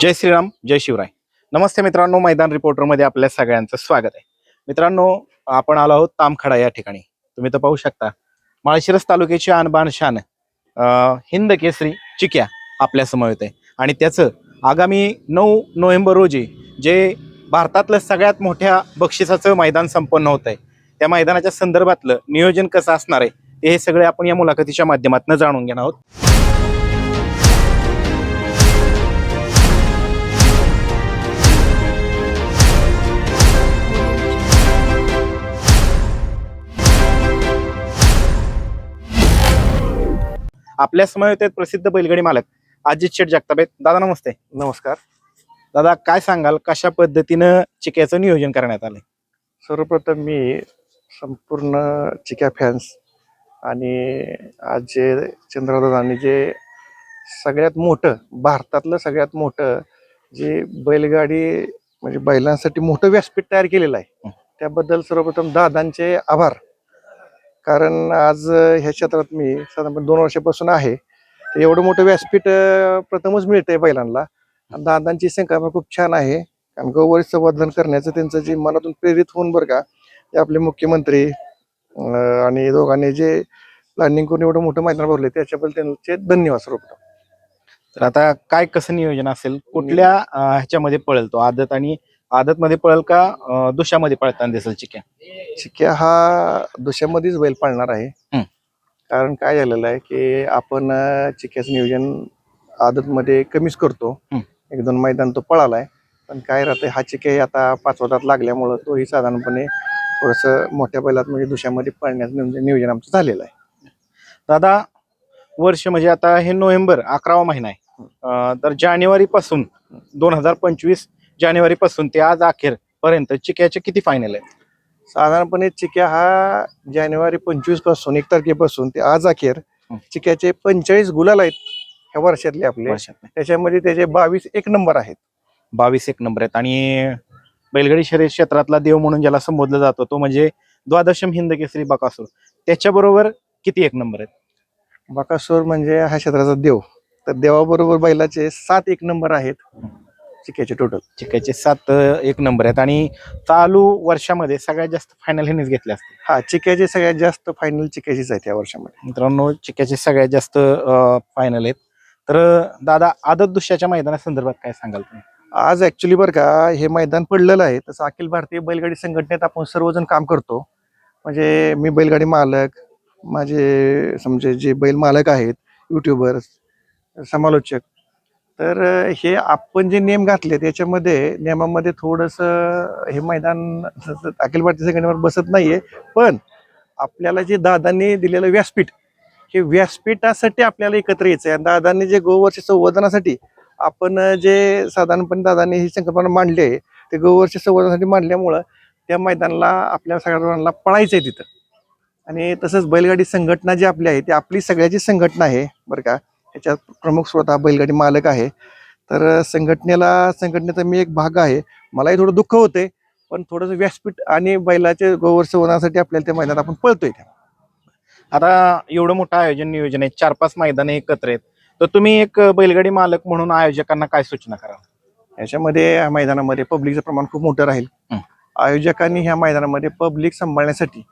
जय श्रीराम जय शिवराय. नमस्ते मित्रांनो मैदान रिपोर्टरमध्ये आपल्या सगळ्यांचं स्वागत आहे. मित्रांनो आपण आलो आहोत तामखडा या ठिकाणी. तुम्ही तर पाहू शकता. माळशिरस तालुक्याची आणबाण शान हिंद केसरी चिक्या आपल्यासमोर आहे आणि त्याचं आगामी नऊ नोव्हेंबर रोजी जे भारतातलं सगळ्यात मोठ्या बक्षिसाचं मैदान संपन्न होत आहे त्या मैदानाच्या संदर्भातलं नियोजन कसं असणार आहे हे सगळे आपण या मुलाखतीच्या माध्यमातून जाणून घेणार आहोत. आपल्या आहेत प्रसिद्ध बैलगाडी मालक अजित शेठ जगताप आहेत दादा नमस्ते. नमस्कार. दादा काय सांगाल? कशा पद्धतीनं चिक्याचं नियोजन करण्यात आलंय? सर्वप्रथम मी संपूर्ण चिक्या फॅन्स आणि आज जे चंद्रदादांनी जे सगळ्यात मोठं भारतातलं सगळ्यात मोठं जे बैलगाडी म्हणजे बैलांसाठी मोठं व्यासपीठ तयार केलेलं आहे त्याबद्दल सर्वप्रथम दादांचे आभार. कारण आज ह्या क्षेत्रात मी साधारण दोन वर्षापासून आहे. एवढं मोठं व्यासपीठ प्रथमच मिळतंय बैलांना. दादांची संकल्पना खूप छान आहे. कारण गौवरी संवर्धन करण्याचं त्यांचं जे मनातून प्रेरित होऊन बरं का ते आपले मुख्यमंत्री आणि दोघांनी जे प्लॅनिंग करून एवढं मोठं मैदान भरले त्याच्याबद्दल त्यांचे धन्यवाद सर्वप्रथम. तर आता काय कसं नियोजन असेल? कुठल्या ह्याच्यामध्ये पळेल तो? आदत आणि आदत मध्ये पळेल का दुशामध्ये पळताना दिसेल चिक्या? चिक्या हा दुसऱ्यामध्येच बैल पाळणार आहे. हं. कारण काय झालेलं आहे की आपण अं, चिक्याचं नियोजन आदतमध्ये कमीच करतो. हं. एक दोन मैदान तो पळालाय. पण काय राहतंय हा चिक्या आता पाचवा दात लागल्यामुळं तोही साधारणपणे थोडस मोठ्या बैलात म्हणजे दुसऱ्यामध्ये पळण्याचं नियोजन- नियोजन आमचं झालेलं आहे. दादा वर्ष म्हणजे आता हे नोव्हेंबर अकरावा महिना आहे. अं, तर जानेवारी पासून दोन हजार पंचवीस जानेवारी पासून ते आज अखेर पर्यंत चिक्याचे किती फायनल आहेत? साधारणपणे चिक्या हा जानेवारी पंचवीसपासून एक तारखेपासून ते आज अखेर. चिक्याचे पंचेचाळीस गुलाल आहेत ह्या वर्षातले आपले. वर्षात त्याच्यामध्ये त्याचे बावीस एक नंबर आहेत. बावीस एक नंबर आहेत. आणि बैलगाडी शर्यत क्षेत्रातला देव म्हणून ज्याला संबोधलं जातो तो म्हणजे द्वादशम हिंद केसरी बकासूर. त्याच्याबरोबर किती एक नंबर आहेत? बकासूर म्हणजे हा क्षेत्राचा देव. तर देवाबरोबर बैलाचे सात एक नंबर आहेत. चिक्याचे टोटल चिक्याचे सात अं, एक नंबर आहेत. आणि चालू वर्षामध्ये सगळ्यात जास्त फायनल ह्यानेच घेतले असते हा चिक्याचे सगळ्यात जास्त फायनल चिक्याचीच आहेत या वर्षामध्ये. मित्रांनो चिक्याचे सगळ्यात जास्त फायनल आहेत. तर अं, दादा आदत दुष्याच्या मैदानासंदर्भात काय सांगाल तुम्ही? आज ऍक्च्युली बरं का हे मैदान पडलेलं आहे. तसं अखिल भारतीय बैलगाडी संघटनेत आपण सर्वजण काम करतो. म्हणजे मी बैलगाडी मालक माझे समजे जे बैल मालक आहेत युट्यूबर समालोचक तर हे आपण जे नियम घातले त्याच्यामध्ये नियमामध्ये थोडंसं हे मैदान अखिल भारतीय संघटनेवर बसत नाहीये. पण आपल्याला जे दादांनी दिलेलं व्यासपीठ हे व्यासपीठासाठी आपल्याला एकत्र यायचं आहे दादांनी जे गोवर्ष संवर्धनासाठी आपण जे साधारणपणे दादांनी ही संकल्पना मांडली आहे ते गोवर्ष संवर्धनासाठी मांडल्यामुळं त्या मैदानाला आपल्या सगळ्यांना पळायचं आहे तिथं. आणि तसंच बैलगाडी संघटना जी आपली आहे ती आपली सगळ्याची संघटना आहे बरं का. याच्यात प्रमुख स्रोत हा बैलगाडी मालक आहे. तर संघटनेला संघटनेचा मी एक भाग आहे. मलाही थोडं दुःख होते पण थोडंसं व्यासपीठ आणि बैलाचे गोवर्ष संवर्धनासाठी आपल्याला त्या मैदानात आपण पळतोय आता एवढं मोठं आयोजन नियोजन आहे चार पाच मैदाने एकत्र आहेत. तर तुम्ही एक बैलगाडी मालक म्हणून आयोजकांना काय सूचना कराल? याच्यामध्ये या मैदानामध्ये पब्लिकचं प्रमाण खूप मोठं राहील. आयोजकांनी ह्या मैदानामध्ये पब्लिक सांभाळण्यासाठी.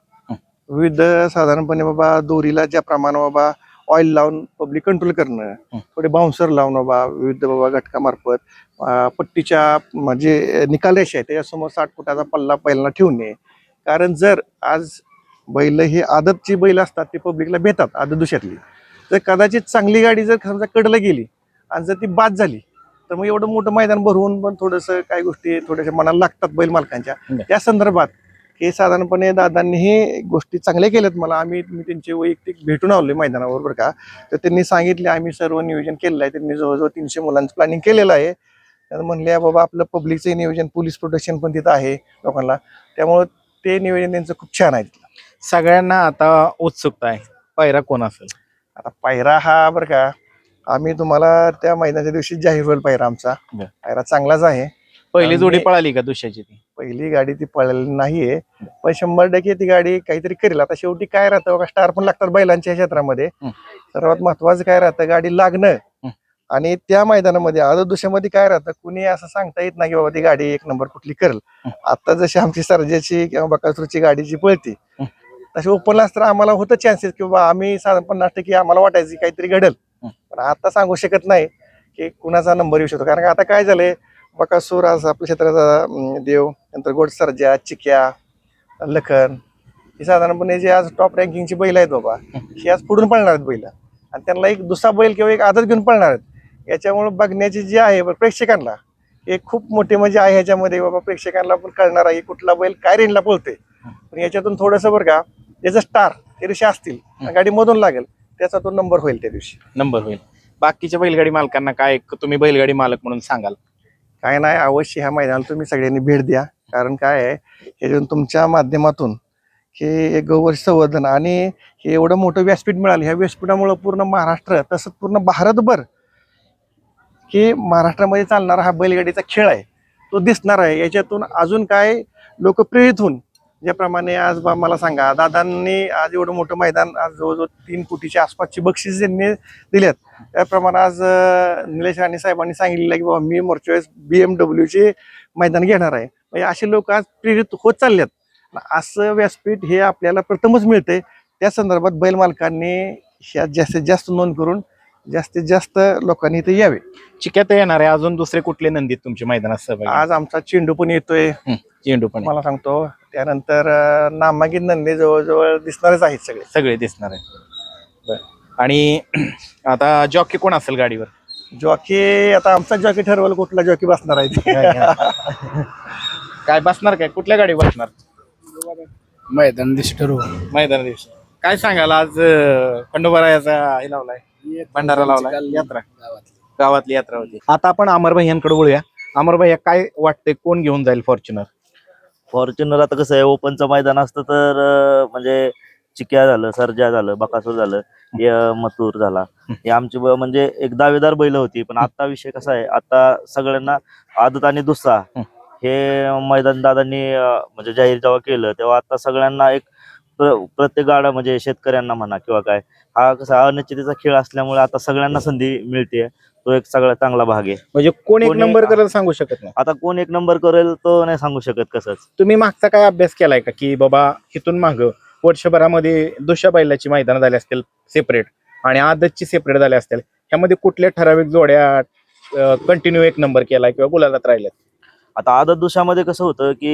विविध साधारणपणे बाबा दोरीला ज्या प्रमाणे बाबा ऑइल लावून पब्लिक कंट्रोल करणं. थोडे बाउन्सर लावून बाबा विविध बाबा घटकामार्फत पट्टीच्या म्हणजे निकाल रेषा आहे त्याच्यासमोर साठ फुटाचा पल्ला पहिल्यांदा ठेवणे कारण जर आज बैल ही आदतची बैल असतात ते पब्लिकला भेटतात आदत दुशातली तर कदाचित चांगली गाडी जर समजा कडला गेली आणि जर ती बाद झाली तर मग एवढं मोठं मैदान भरवून पण थोडंसं काही गोष्टी थोड्याशा मनाला लागतात बैल मालकांच्या. त्या संदर्भात हे साधारणपणे दादांनी हे गोष्टी चांगल्या केल्यात मला. आम्ही मी त्यांचे वैयक्तिक भेटून आलोय मैदानावर बरं का. तर त्यांनी सांगितले आम्ही सर्व नियोजन केलेलं आहे. त्यांनी जवळजवळ तीनशे मुलांचं प्लॅनिंग केलेलं आहे. तर म्हणले बाबा आपलं पब्लिकचं नियोजन पोलीस प्रोटेक्शन पण तिथं आहे लोकांना. त्यामुळं ते नियोजन त्यांचं खूप छान आहे तिथलं. सगळ्यांना आता उत्सुकता आहे. पायरा कोण असेल? आता पायरा हा बरं का आम्ही तुम्हाला त्या महिन्याच्या दिवशी जाहीर होईल पायरा आमचा. पायरा चांगलाच आहे. पहिली जोडी पळाली का दुसऱ्याची ती? पहिली गाडी ती पळालेली नाहीये पण शंभर टक्के ती गाडी काहीतरी करेल आता शेवटी काय राहतं बघा स्टार पण लागतात बैलांच्या क्षेत्रामध्ये. सर्वात महत्वाचं काय राहतं गाडी लागणं. आणि त्या मैदानामध्ये आदत दुसऱ्यामध्ये काय राहतं कुणी असं सांगता येत नाही की बाबा ती गाडी एक नंबर कुठली करेल आता जशी आमची सर्जाची किंवा बकासूरची गाडी जी पळते. तशी ओपनला तर आम्हाला होतं चान्सेस की बाबा आम्ही साधारण पन्नास टक्के आम्हाला वाटायचं काहीतरी घडेल. पण आता सांगू शकत नाही की कुणाचा नंबर येऊ शकतो कारण आता काय झालंय बकासूर आज आपल्या क्षेत्राचा देव नंतर गोडसरजा चिक्या लखन ही साधारणपणे जे आज टॉप रँकिंगची बैल आहेत बाबा ही आज पुढून पळणार आहेत बैल. आणि त्यांना एक दुसरा बैल किंवा एक आदत घेऊन पळणार आहेत. याच्यामुळे बघण्याची जी आहे प्रेक्षकांना एक खूप मोठी म्हणजे आहे ह्याच्यामध्ये बाबा प्रेक्षकांना पण कळणार आहे कुठला बैल काय रेंजला पळतोय. पण याच्यातून थोडंसं बरं का त्याचं स्टार त्या दिवशी असतील गाडी मधून लागेल त्याचा तो नंबर होईल त्या दिवशी. नंबर होईल. बाकीच्या बैलगाडी मालकांना काय तुम्ही बैलगाडी मालक म्हणून सांगाल? काय नाही अवश्य ह्या मैदानाला तुम्ही सगळ्यांनी भेट द्या. कारण काय आहे हे तुमच्या माध्यमातून हे एक संवर्धन आणि हे एवढं मोठं व्यासपीठ मिळालं ह्या व्यासपीठामुळं पूर्ण महाराष्ट्र तसंच पूर्ण भारतभर की महाराष्ट्रामध्ये चालणारा हा बैलगाडीचा खेळ आहे तो दिसणार आहे. याच्यातून अजून काय लोक प्रेरित होऊन ज्याप्रमाणे आज बा मला सांगा दादांनी आज एवढं मोठं मैदान आज जवळजवळ तीन कोटीच्या आसपासची बक्षीस त्यांनी दिल्यात त्याप्रमाणे आज निलेश राणे साहेबांनी सांगितलेलं आहे की बाबा मी मोरच्या बी एम डब्ल्यूचे मैदान घेणार आहे. म्हणजे असे लोक आज प्रेरित होत चाललेत. असं व्यासपीठ हे आपल्याला प्रथमच मिळते त्या संदर्भात बैल मालकांनी ह्या जास्तीत जास्त नोंद करून जास्तीत जास्त लोकांनी इथे यावे. चिक्यात येणार आहे. अजून दुसरे कुठले नंदीत तुमच्या मैदानात सहभागी? आज आमचा चेंडू पण येतोय. चेंडू पण. मला सांगतो त्यानंतर अं, नामांकित नंदी जवळजवळ दिसणारच आहेत सगळे. सगळे दिसणार आहे. आणि आता जॉकी कोण असेल गाडीवर? जॉकी आता आमचा जॉकी ठरवलं कुठला जॉकी बसणार आहे ते. काय बसणार काय? कुठल्या गाडी बसणार? मैदान दिवशी ठरवू मैदाना दिवशी. काय सांगाल आज खंडोबारायाचा हे लावलाय? भंडारा लावलाय यात्रा. गावातली. यात्रा होती. आता आपण अमरभाई यांकडे बोलूया अमरभाई काय वाटतंय? कोण घेऊन जाईल फॉर्च्युनर? फॉर्च्युनर आता कसं आहे ओपनचं मैदान असतं तर अं, म्हणजे चिक्या झालं सर्जा झालं बकासूर झालं अं, मथुर झाला. हे आमची ब- म्हणजे एक दावेदार बैल होती पण आता विषय कसा आहे आता सगळ्यांना आदत आणि दुसरा हं. मैदान दादांनी अं, म्हणजे जाहीर जेव्हा केलं तेव्हा आता सगळ्यांना एक प्रत्येक गाडा म्हणजे शेतकऱ्यांना म्हणा किंवा काय हा कसा अनिश्चितीचा खेळ असल्यामुळे आता सगळ्यांना संधी मिळते तो एक सगळ्यात चांगला भाग आहे. म्हणजे कोण एक कोणी- नंबर करेल सांगू शकत नाही. आता कोण एक नंबर करेल तो नाही सांगू शकत कसंच. तुम्ही मागचा काय अभ्यास केलाय का? की बाबा इथून माग वर्षभरामध्ये दुसऱ्या बैलाची मैदान झाली असतील सेपरेट आणि आदतची सेपरेट झाली असतील. ह्यामध्ये कुठल्या ठराविक जोड्या कंटिन्यू एक नंबर केलाय किंवा गुलालात राहिल्यात आता आदत दुसऱ्यामध्ये कसं होतं की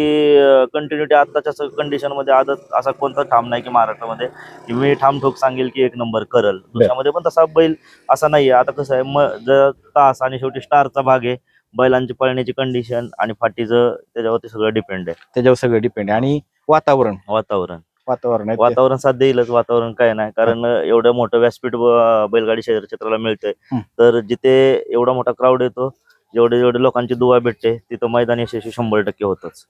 कंटिन्युटी आताच्या कंडिशनमध्ये आदत असा कोणता ठाम नाही की महाराष्ट्रामध्ये की मी ठाम ठोक सांगेल की एक नंबर करल. दुसऱ्यामध्ये पण तसा बैल असा नाहीये. आता कसं आहे म जर तास आणि शेवटी स्टारचा भाग आहे बैलांची पळण्याची कंडिशन आणि फाटीचं त्याच्यावरती सगळं डिपेंड आहे. त्याच्यावर सगळं डिपेंड आणि वातावरण? वातावरण. वातावरण आहे. वातावरण साथ देईलच. वातावरण काय नाही. कारण एवढं मोठं व्यासपीठ बैलगाडी क्षेत्राला मिळतंय. तर जिथे एवढा मोठा क्राऊड येतो जेवढे जेवढे लोकांची दुवा भेटते तिथं मैदान यशस्वी शंभर टक्के होतच.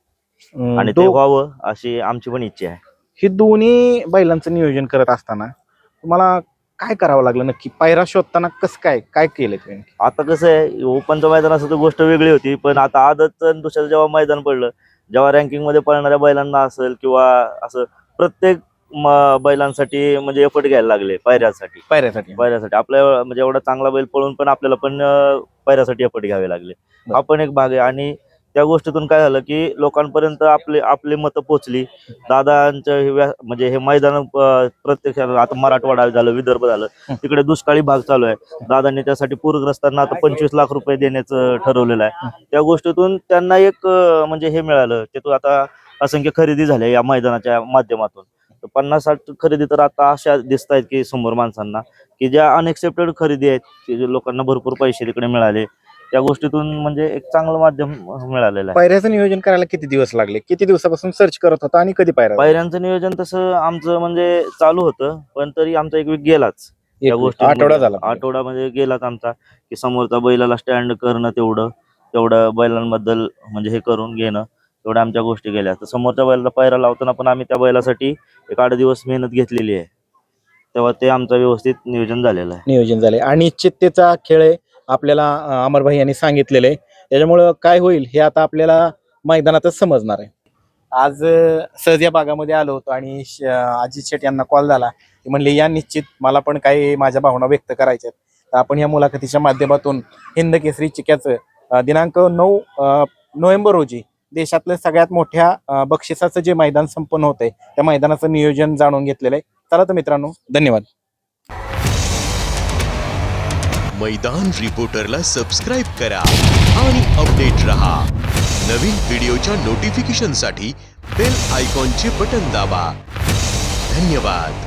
अं, आणि ते दो- व्हावं अशी आमची पण इच्छा आहे. ही दोन्ही बैलांचं नियोजन करत असताना तुम्हाला काय करावं लागलं नक्की? पायरा शोधताना कसं काय काय केलं तुम्ही आता कसं आहे ओपनचं मैदान असं तर गोष्ट वेगळी होती पण आता आदतचं आणि दुसऱ्याचं जेव्हा मैदान पडलं जेव्हा रँकिंगमध्ये पळणाऱ्या बैलांना असेल किंवा असं प्रत्येक म- बैलांसाठी म्हणजे एफर्ट घ्यायला लागले पायऱ्यासाठी. पायऱ्यासाठी. पायऱ्यासाठी. आपल्या म्हणजे एवढा चांगला बैल पळून पण आपल्याला पण अं, पायऱ्यासाठी एफर्ट घ्यावे लागले. हा पण एक भाग आहे आणि त्या गोष्टीतून काय झालं की लोकांपर्यंत आपले आपले मतं पोचली दादांचं हे व्या- म्हणजे हे मैदान प्रत्यक्ष आता मराठवाडा झालं विदर्भ झालं तिकडे दुष्काळी भाग चालू आहे. दादांनी त्यासाठी पूरग्रस्तांना आता पंचवीस लाख रुपये देण्याचं ठरवलेलं आहे. त्या गोष्टीतून त्यांना एक म्हणजे हे मिळालं. ते तो आता असंख्य खरेदी झाल्या या मैदानाच्या माध्यमातून. पन्नास साठ खरेदी तर आता अशा दिसत आहेत की समोर माणसांना की ज्या अनएक्सेप्टेड खरेदी आहेत की जे लोकांना भरपूर पैसे तिकडे मिळाले त्या गोष्टीतून म्हणजे एक चांगलं माध्यम मिळालेलं आहे. पायऱ्याचं नियोजन करायला किती दिवस लागले? किती दिवसापासून सर्च करत होता आणि कधी पायऱ्या पायऱ्यांचं नियोजन तसं आमचं म्हणजे चालू होतं पण तरी आमचा एक वीक गेलाच. या गोष्टी आठवडा झाला. आठवडा म्हणजे गेलाच आमचा की समोरचा बैलाला स्टँड करणं तेवढं तेवढं बैलांबद्दल म्हणजे हे करून घेणं. तेवढ्या आमच्या गोष्टी गेल्या तर समोरच्या बैलाला पायरा लावताना पण आम्ही त्या बैलासाठी एक आठ दिवस मेहनत घेतलेली आहे. तेव्हा ते आमचं व्यवस्थित नियोजन झालेलं आहे. नियोजन झाले आणि चित्तेचा खेळ आहे आपल्याला अं, अमरभाई यांनी सांगितलेलं आहे. त्याच्यामुळं काय होईल हे आता आपल्याला मैदानातच समजणार आहे. आज अं, सहज या भागामध्ये आलो होतो आणि श- अजित शेट यांना कॉल झाला. ते म्हणले या निश्चित मला पण काही माझ्या भावना व्यक्त करायच्या आहेत तर आपण या मुलाखतीच्या माध्यमातून हिंद केसरी चिक्याचं अ, दिनांक नऊ अ, नोव्हेंबर रोजी देशातल्या सगळ्यात मोठ्या बक्षिसाचं जे मैदान संपन्न होतंय त्या मैदानाचं नियोजन जाणून घेतलेलं आहे चला तर मित्रांनो धन्यवाद. मैदान रिपोर्टरला सबस्क्राईब करा आणि अपडेट रहा. नवीन व्हिडिओच्या नोटिफिकेशनसाठी बेल आयकॉनचे बटन दाबा. धन्यवाद.